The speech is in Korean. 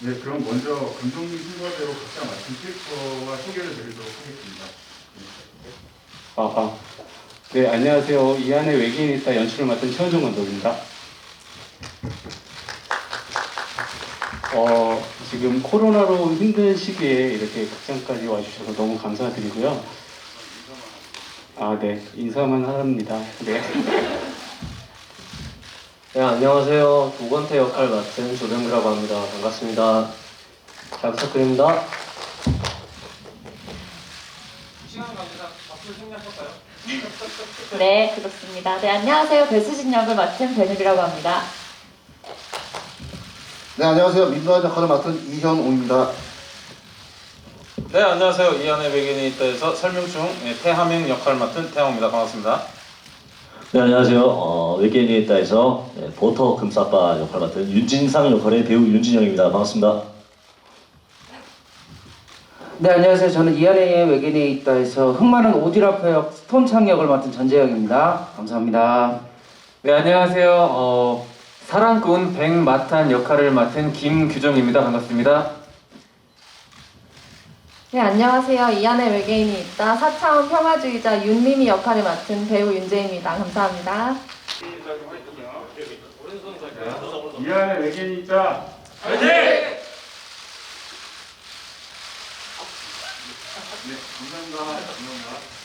네, 그럼 먼저 감독님 순서대로 각자 말씀 필터와 소개를 드리도록 하겠습니다. 아, 아. 네, 안녕하세요. 이 안에 외계인이 있다 연출을 맡은 최원종 감독입니다. 어, 지금 코로나로 힘든 시기에 이렇게 극장까지 와주셔서 너무 감사드리고요. 아, 네. 인사만 합니다. 네. 네, 안녕하세요. 도건태 역할 맡은 조병규라고 합니다. 반갑습니다. 잘 부탁드립니다. 네, 그렇습니다. 네, 안녕하세요. 배수진 역을 맡은 배누리라고 합니다. 네 안녕하세요 민노한 역할을 맡은 이현웅입니다. 네 안녕하세요 이안의 외계인이 있다에서 설명충 예, 태하명 역할을 맡은 태영입니다 반갑습니다 네, 안녕하세요. 어, 외계인이 있다에서 네, 보터 금사빠 역할 맡은 윤진상 역할의 배우 윤진영입니다. 반갑습니다. 네 안녕하세요. 저는 이안의 외계인에 있다에서 흑마는 오디라퍼 역 스톤 창역을 맡은 전재영입니다. 감사합니다. 네 안녕하세요. 어, 사랑꾼 백마탄 역할을 맡은 김규정입니다. 반갑습니다. 네, 안녕하세요. 이 안에 외계인이 있다. 사차원 평화주의자 윤미미 역할을 맡은 배우 윤재입니다. 감사합니다. 이 안에 외계인이 있다. 네, 감사 합니다. 감사합니다. 감사합니다.